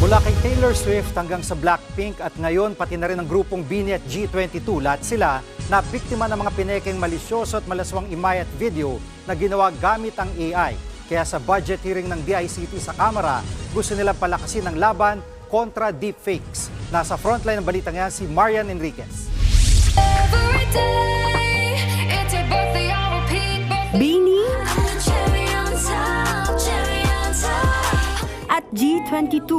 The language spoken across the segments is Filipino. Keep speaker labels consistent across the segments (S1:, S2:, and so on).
S1: Mula kay Taylor Swift hanggang sa Blackpink at ngayon pati na rin ang grupong Bini at G22, lahat sila na biktima ng mga pinekeng malisyoso at malaswang imay at video na ginawa gamit ang AI. Kaya sa budget hearing ng DICT sa Kamara, gusto nilang palakasin ang laban kontra deepfakes. Nasa frontline ng balitang yan si Marian Enriquez.
S2: Every day,
S3: G22.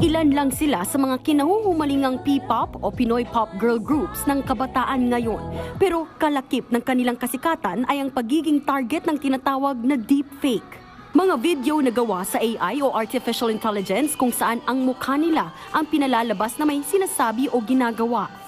S3: Ilan lang sila sa mga kinahuhumalingang P-pop o Pinoy pop girl groups ng kabataan ngayon. Pero kalakip ng kanilang kasikatan ay ang pagiging target ng tinatawag na deepfake. Mga video na gawa sa AI o artificial intelligence kung saan ang mukha nila ang pinalalabas na may sinasabi o ginagawa.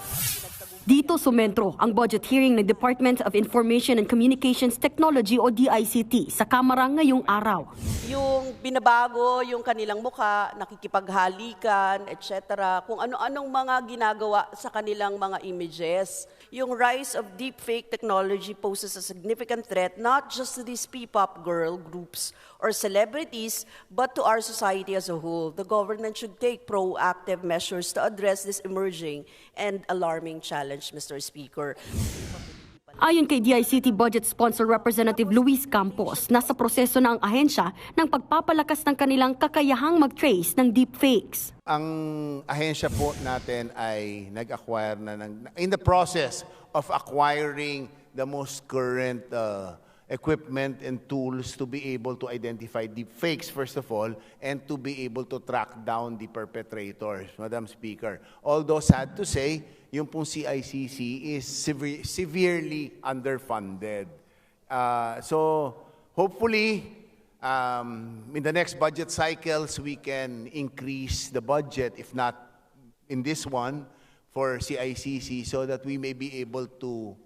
S3: Dito sumentro ang budget hearing ng Department of Information and Communications Technology o DICT sa Kamara ngayong araw.
S4: yung binabago yung kanilang mukha, nakikipaghalikan, etc. Kung ano-anong mga ginagawa sa kanilang mga images. Yung rise of deepfake technology poses a significant threat not just to these P-pop girl groups or celebrities, but to our society as a whole. The government should take proactive measures to address this emerging and alarming challenge, Mr. Speaker.
S3: Ayon kay DICT Budget Sponsor Representative Luis Campos, nasa proseso na ang ahensya ng pagpapalakas ng kanilang kakayahang mag-trace ng deepfakes.
S5: Ang ahensya po natin ay nag-acquire na ng, in the process of acquiring the most current uh, equipment and tools to be able to identify deep fakes first of all and to be able to track down the perpetrators, Madam Speaker. Although sad to say, yung pong CICC is sever- severely underfunded. Uh, so hopefully um, in the next budget cycles, we can increase the budget, if not in this one, for CICC, so that we may be able to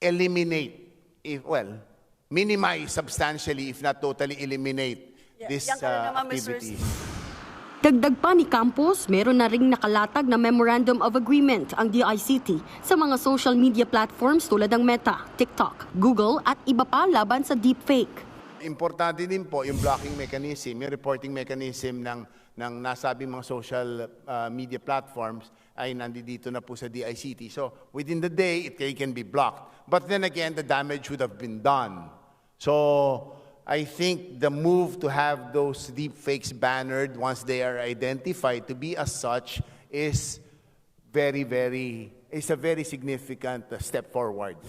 S5: eliminate, if, well, minimize substantially, if not totally eliminate,
S4: Yeah,
S5: this
S4: yan
S5: uh,
S4: naman, Mr.
S5: activities.
S3: Dagdag pa ni Campos, meron na ring nakalatag na Memorandum of Agreement ang DICT sa mga social media platforms tulad ng Meta, TikTok, Google at iba pa laban sa deepfake.
S5: Importante din po yung blocking mechanism, yung reporting mechanism ng, ng nasabing mga social uh, media platforms ay nandito na po sa DICT. So within the day, it can be blocked. But then again, the damage would have been done. So I think the move to have those deep fakes bannered once they are identified to be as such is very, very, is a very significant step forward.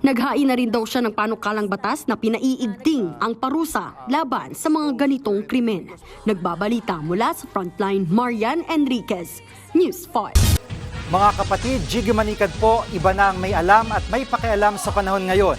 S3: Naghain na rin daw siya ng panukalang batas na pinaiigting ang parusa laban sa mga ganitong krimen. Nagbabalita mula sa Frontline, Marian Enriquez, News 5.
S1: Mga kapatid, Jiggy Manikad po, iba na ang may alam at may pakialam sa panahon ngayon.